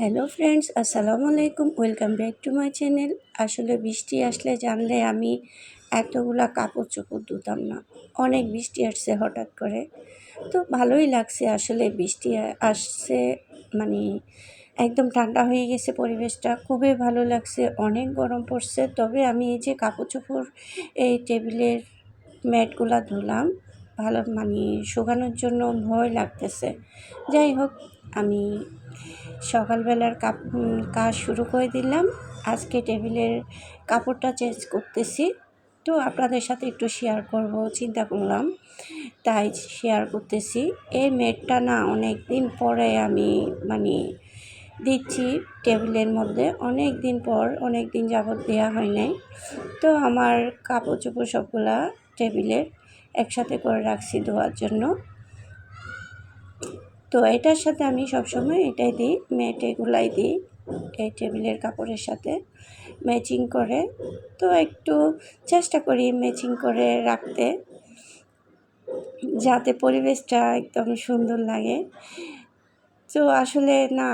Hello friends, আসসালামু আলাইকুম। Welcome back to my channel. আসলে বৃষ্টি আসলে জানলে আমি এতগুলা কাপড় চোপড় ধুতাম না। অনেক বৃষ্টি আসছে হঠাৎ করে। তো ভালোই লাগছে আসলে বৃষ্টি আসছে মানে একদম ঠান্ডা হয়ে গেছে পরিবেশটা। খুবই ভালো লাগছে, অনেক গরম পড়ছে। তবে আমি এই যে কাপড় চোপড়, এই টেবিলের ম্যাটগুলা ধুলাম, ভালো মানে শুকানোর জন্য ভয় লাগতেছে। যাই হোক, আমি সকালবেলার কাপ কাজ শুরু করে দিলাম। আজকে টেবিলের কাপড়টা চেঞ্জ করতেছি। তো আপনাদের সাথে একটু শেয়ার করব, চিন্তা করলাম। তাই শেয়ার করতেছি। এই মেটটা না অনেক দিন পরে আমি মানে দিচ্ছি টেবিলের মধ্যে। অনেক দিন পর অনেক দিন যাবৎ দেওয়া হয় নাই। তো আমার কাপড় চোপড় সবগুলা টেবিলের একসাথে করে রাখছি ধোয়ার জন্য। তো এটার সাথে আমি সবসময় এটাই দিই, ম্যাট এগুলাই দিই, এই টেবিলের কাপড়ের সাথে ম্যাচিং করে। তো একটু চেষ্টা করি ম্যাচিং করে রাখতে, যাতে পরিবেশটা একদম সুন্দর লাগে। তো আসলে না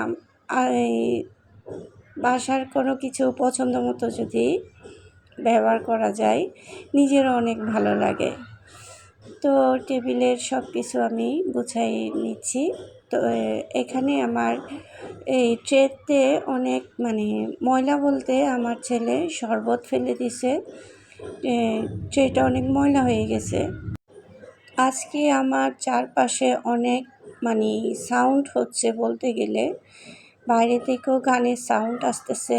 বাসার কোনো কিছু পছন্দ মতো যদি ব্যবহার করা যায়, নিজেরও অনেক ভালো লাগে। তো টেবিলের সব কিছু আমি গুছাই নিচ্ছি। তো এখানে আমার এই ট্রেতে অনেক মানে ময়লা বলতে আমার ছেলে শরবত ফেলে দিছে। ট্রেটা অনেক ময়লা হয়ে গেছে। আজকে আমার চারপাশে অনেক মানে সাউন্ড হচ্ছে বলতে গেলে। বাইরে থেকেও গানের সাউন্ড আসতেছে।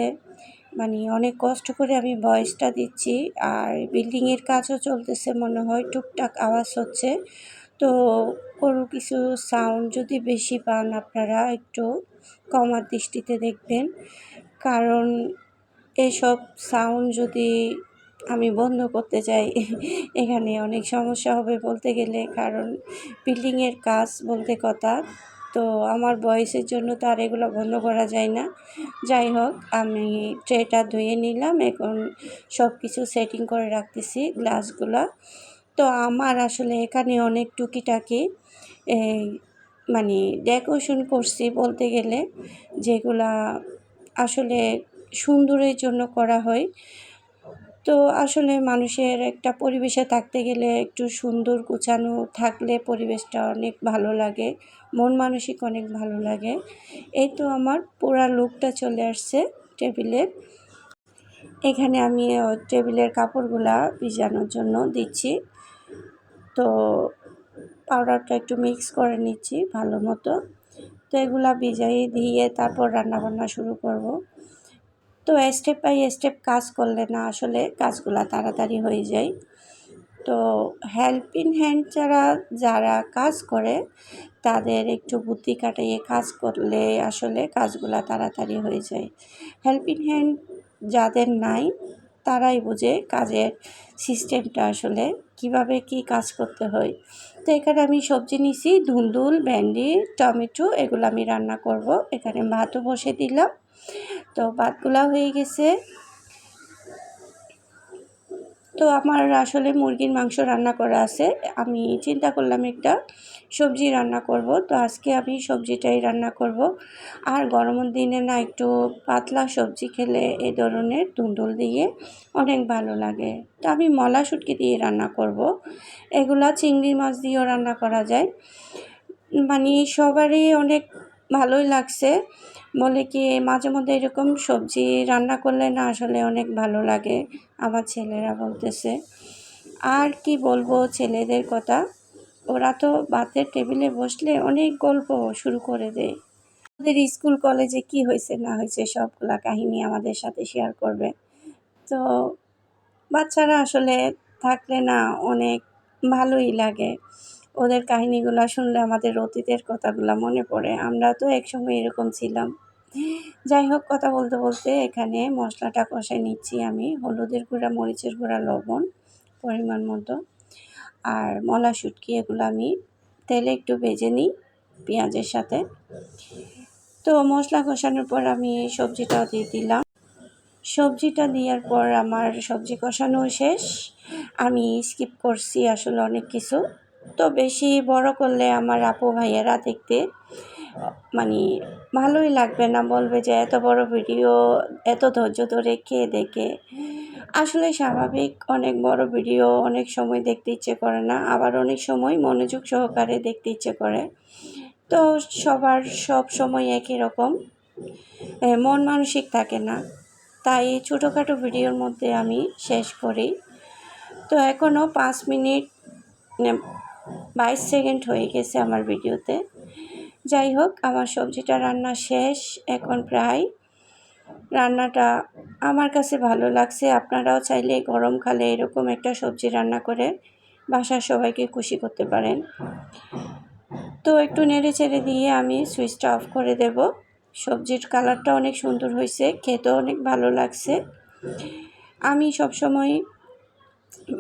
মানে অনেক কষ্ট করে আমি ভয়েসটা দিচ্ছি আর বিল্ডিংয়ের কাজও চলতেছে মনে হয়, টুকটাক আওয়াজ হচ্ছে। তো কোনো কিছু সাউন্ড যদি বেশি পান আপনারা একটু কমার দৃষ্টিতে দেখবেন। কারণ এসব সাউন্ড যদি আমি বন্ধ করতে চাই, এখানে অনেক সমস্যা হবে বলতে গেলে। কারণ বিল্ডিংয়ের কাজ বলতে কথা তো আমার বয়সের জন্য তো আর এগুলো বন্ধ করা যায় না। যাই হোক, আমি ট্রেটা ধুয়ে নিলাম, এখন সব কিছু সেটিং করে রাখতেছি গ্লাসগুলো তো আমার আসলে এখানে অনেক টুকিটাকি এই মানে ডেকোরেশন করছি বলতে গেলে, যেগুলা আসলে সুন্দরের জন্য করা হয়। তো আসলে মানুষের একটা পরিবেশে থাকতে গেলে একটু সুন্দর গুছানো থাকলে পরিবেশটা অনেক ভালো লাগে, মন মানসিক অনেক ভালো লাগে। এই তো আমার পুরা লুকটা চলে আসছে টেবিলের এখানে আমি টেবিলের কাপড়গুলা ভিজানোর জন্য দিচ্ছি। তো পাউডারটা একটু মিক্স করে নিচ্ছি ভালো মতো। তো এগুলা ভিজাই দিয়ে তারপর রান্নাবান্না শুরু করব। তো স্টেপ বাই স্টেপ কাজ করলে না আসলে কাজগুলো তাড়াতাড়ি হয়ে যায়। তো হেল্পিং হ্যান্ড যারা যারা কাজ করে, তাদের একটু বুদ্ধি কাটিয়ে কাজ করলে আসলে কাজগুলো তাড়াতাড়ি হয়ে যায়। হেল্পিং হ্যান্ড যাদের নাই, তারাই বুঝে কাজের সিস্টেমটা আসলে কীভাবে কি কাজ করতে হয়। তো এখানে আমি সবজি নিছি, ধুন্দুল, ভেন্ডি, টমেটো, এগুলো আমি রান্না করব। এখানে ভাতও বসে দিলাম। তো ভাতগুলা হয়ে গেছে। তো আমার আসলে মুরগির মাংস রান্না করা আছে। আমি চিন্তা করলাম একটা সবজি রান্না করব। তো আজকে আমি সবজিটাই রান্না করব। আর গরমের দিনে না একটু পাতলা সবজি খেলে এই ধরনের ধুন্দুল দিয়ে অনেক ভালো লাগে। তো আমি মলা শুটকি দিয়ে রান্না করব। এগুলা চিংড়ি মাছ দিয়েও রান্না করা যায়। মানে সবারই অনেক ভালোই লাগছে। বলে কি, মাঝে মধ্যে এরকম সবজি রান্না করলে না আসলে অনেক ভালো লাগে, আমার ছেলেরা বলতেছে। আর কি বলব ছেলেদের কথা, ওরা তো ভাতের টেবিলে বসলে অনেক গল্প শুরু করে দেয়। ওদের স্কুল, কলেজে কি হয়েছে না হয়েছে সবগুলা কাহিনী আমাদের সাথে শেয়ার করবে। তো বাচ্চারা আসলে থাকলে না অনেক ভালোই লাগে। ওদের কাহিনীগুলো শুনলে আমাদের অতীতের কথাগুলো মনে পড়ে। আমরা তো একসময় এরকম ছিলাম। যাই হোক, কথা বলতে বলতে এখানে মশলাটা কষাই নিচ্ছি আমি। হলুদের গুঁড়া, মরিচের গুঁড়া, লবণ পরিমাণ মতো আর মলা শুটকি এগুলো আমি তেলে একটু ভেজে নিই পেঁয়াজের সাথে। তো মশলা কষানোর পর আমি সবজিটাও দিয়ে দিলাম। সবজিটা দেওয়ার পর আমার সবজি কষানো শেষ। আমি স্কিপ করছি আসলে অনেক কিছু। তো বেশি বড় করলে আমার আপু ভাইয়েরা দেখতে মানে ভালোই লাগবে না বলবে যে এত বড় ভিডিও, এত ধৈর্য ধরে কে দেখে? আসলে স্বাভাবিক অনেক বড় ভিডিও অনেক সময় দেখতে ইচ্ছে করে না, আবার অনেক সময় মনোযোগ সহকারে দেখতে ইচ্ছে করে। তো সবার সব সময় একই রকম মন মানসিক থাকে না। তাই ছোটোখাটো ভিডিওর মধ্যে আমি শেষ করি। তো এখনও পাঁচ মিনিট মানে বাইশ সেকেন্ড হয়ে গেছে আমার ভিডিওতে। যাই হোক, আমার সবজিটা রান্না শেষ। এখন প্রায় রান্নাটা আমার কাছে ভালো লাগছে। আপনারাও চাইলে গরমকালে এরকম একটা সবজি রান্না করে বাসার সবাইকে খুশি করতে পারেন। তো একটু নেড়ে চেড়ে দিয়ে আমি সুইচটা অফ করে দেব। সবজির কালারটা অনেক সুন্দর হয়েছে, খেতেও অনেক ভালো লাগছে। আমি সবসময়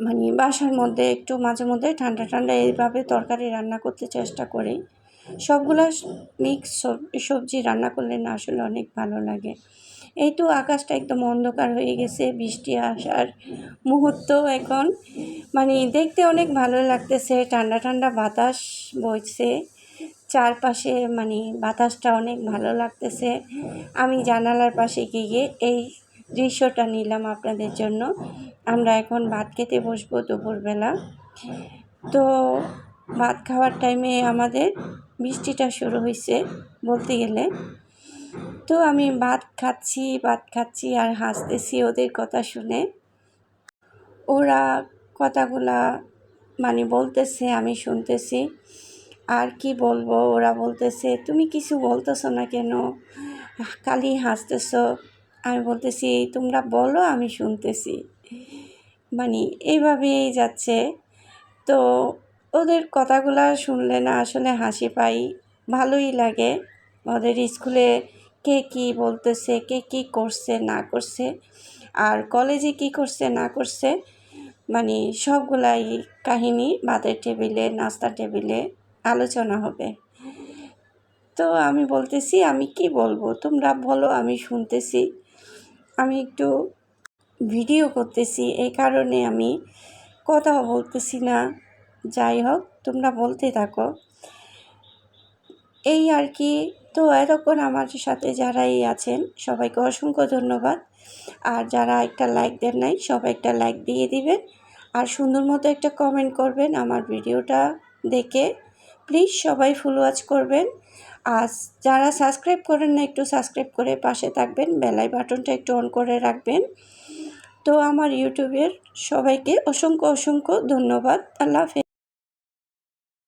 মানে বাসার মধ্যে একটু মাঝে মধ্যে ঠান্ডা ঠান্ডা এইভাবে তরকারি রান্না করতে চেষ্টা করি। সবগুলো মিক্স সবজি রান্না করলে না আসলে অনেক ভালো লাগে। এই তো আকাশটা একদম অন্ধকার হয়ে গেছে, বৃষ্টি আসার মুহূর্ত এখন। মানে দেখতে অনেক ভালো লাগতেছে, ঠান্ডা ঠান্ডা বাতাস বইছে। চারপাশে মানে বাতাসটা অনেক ভালো লাগতেছে। আমি জানালার পাশে গিয়ে এই দৃশ্যটা নিলাম আপনাদের জন্য। আমরা এখন ভাত খেতে বসবো দুপুরবেলা। তো ভাত খাওয়ার টাইমে আমাদের বৃষ্টিটা শুরু হয়েছে বলতে গেলে। তো আমি ভাত খাচ্ছি ভাত খাচ্ছি আর হাসতেছি ওদের কথা শুনে। ওরা কথাগুলা মানে বলতেছে, আমি শুনতেছি। আর কি বলব? ওরা বলতেছে, তুমি কিছু বলতেছো না কেন? খালি হাসতেছো। আমি বলতেছি, তোমরা বলো, আমি শুনতেছি। মানে এইভাবেই যাচ্ছে। তো ওদের কথাগুলো শুনলে না আসলে হাসি পাই, ভালোই লাগে। ওদের স্কুলে কে কী বলতেছে, কে কী করছে, না করছে, আর কলেজে কী করছে, না করছে মানে সবগুলাই কাহিনী ভাতের টেবিলে, নাস্তার টেবিলে আলোচনা হবে। তো আমি বলতেছি, আমি কি বলব? তোমরা বলো, আমি শুনতেছি। আমি একটু ভিডিও করতেছি, এই কারণে আমি কথাও বলতেছি না। যাই হোক, তোমরা বলতে থাকো। এই আর কি, তো এতক্ষণ আমার সাথে যারাই আছেন, সবাইকে অসংখ্য ধন্যবাদ। আর যারা একটা লাইক দেন নাই, সবাই একটা লাইক দিয়ে দিবেন। আর সুন্দর মতো একটা কমেন্ট করবেন আমার ভিডিওটা দেখে। প্লিজ সবাই ফুল ওয়াচ করবেন। আর যারা সাবস্ক্রাইব করেন না একটু সাবস্ক্রাইব করে পাশে থাকবেন বেলাই বাটনটা একটু অন করে রাখবেন। তো আমার ইউটিউবের সবাইকে অসংখ্য অসংখ্য ধন্যবাদ। আল্লাহ হাফেজ।